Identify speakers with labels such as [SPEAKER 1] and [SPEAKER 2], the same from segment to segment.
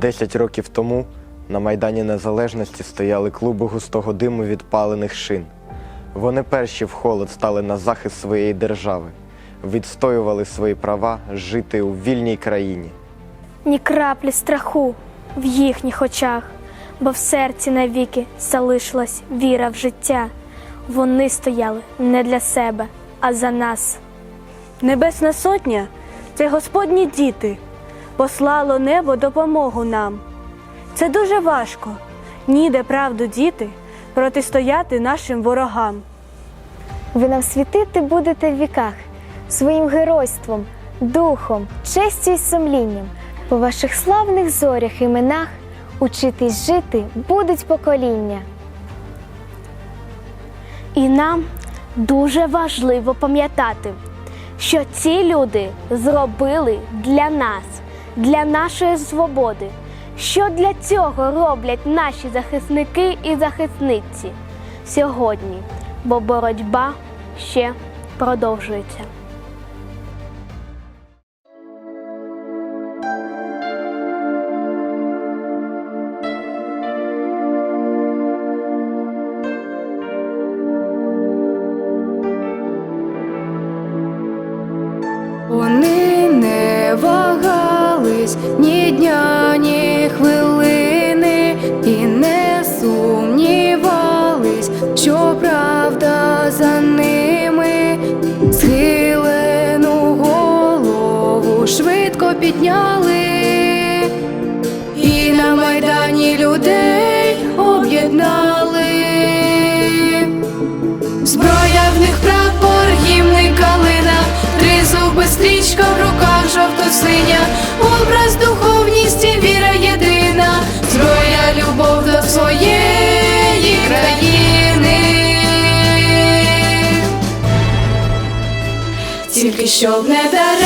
[SPEAKER 1] Десять років тому на Майдані Незалежності стояли клуби густого диму від палених шин. Вони перші в холод стали на захист своєї держави, відстоювали свої права жити у вільній країні.
[SPEAKER 2] ні краплі страху в їхніх очах, бо в серці навіки залишилась віра в життя. Вони стояли не для себе, а за нас.
[SPEAKER 3] Небесна сотня це Господні діти. Послало небо допомогу нам. Це дуже важко, ніде правду діти, протистояти нашим ворогам.
[SPEAKER 4] Ви нам світити будете в віках своїм геройством, духом, честю і сумлінням. По ваших славних зорях іменах учитись жити будуть покоління.
[SPEAKER 2] І нам дуже важливо пам'ятати, що ці люди зробили для нас, для нашої свободи. Що для цього роблять наші захисники і захисниці сьогодні, бо боротьба ще продовжується.
[SPEAKER 5] Підняли, і на майдані людей об'єднали. Зброя в них прапор, гімни калина, три зуби стрічка в руках жовто-синя, образ духовність і віра єдина, зброя любов до своєї країни. Тільки щоб не даремно,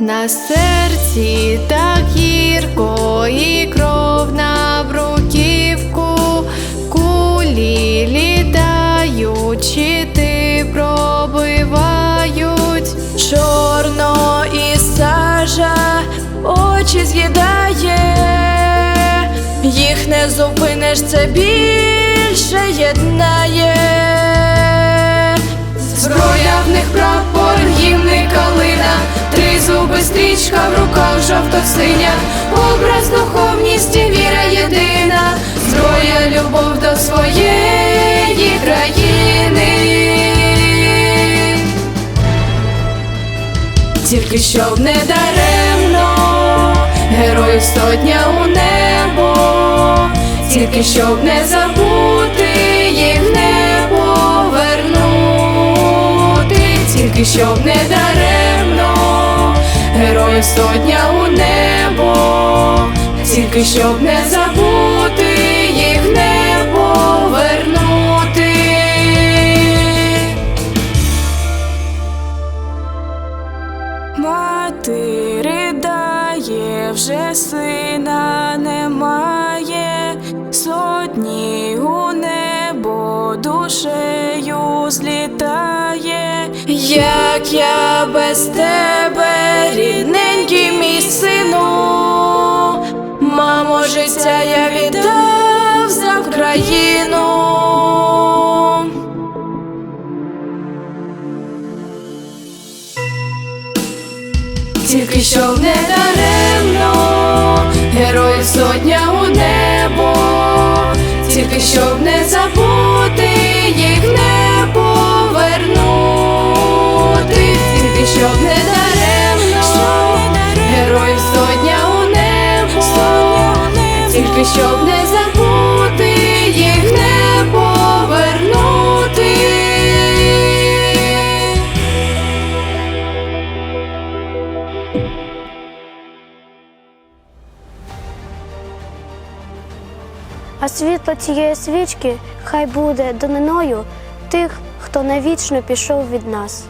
[SPEAKER 5] На серці так гірко і кров на бруківку, кулі літають, щити пробивають, чорно і сажа очі з'їдає, їх не зупиниш, це більше єднає. Зуби стрічка в руках жовто-синя, образ духовність і віра єдина, зброя любов до своєї країни. Тільки щоб не даремно, героїв сотня у небо, тільки щоб не забути їх не повернути, тільки щоб не даремно, героїв сотня у небо, тільки щоб не забути їх не повернути. Мати ридає, вже сина немає, сотні у небо душею злітає, як я без тебе, рідненький мій сину, мамо, життя я віддав за Вкраїну. Тільки щоб не даремно, героїв сотня у небо, тільки щоб не забути їх тільки щоб не забути їх не повернути.
[SPEAKER 6] А світло цієї свічки хай буде доминою тих, хто навічно пішов від нас.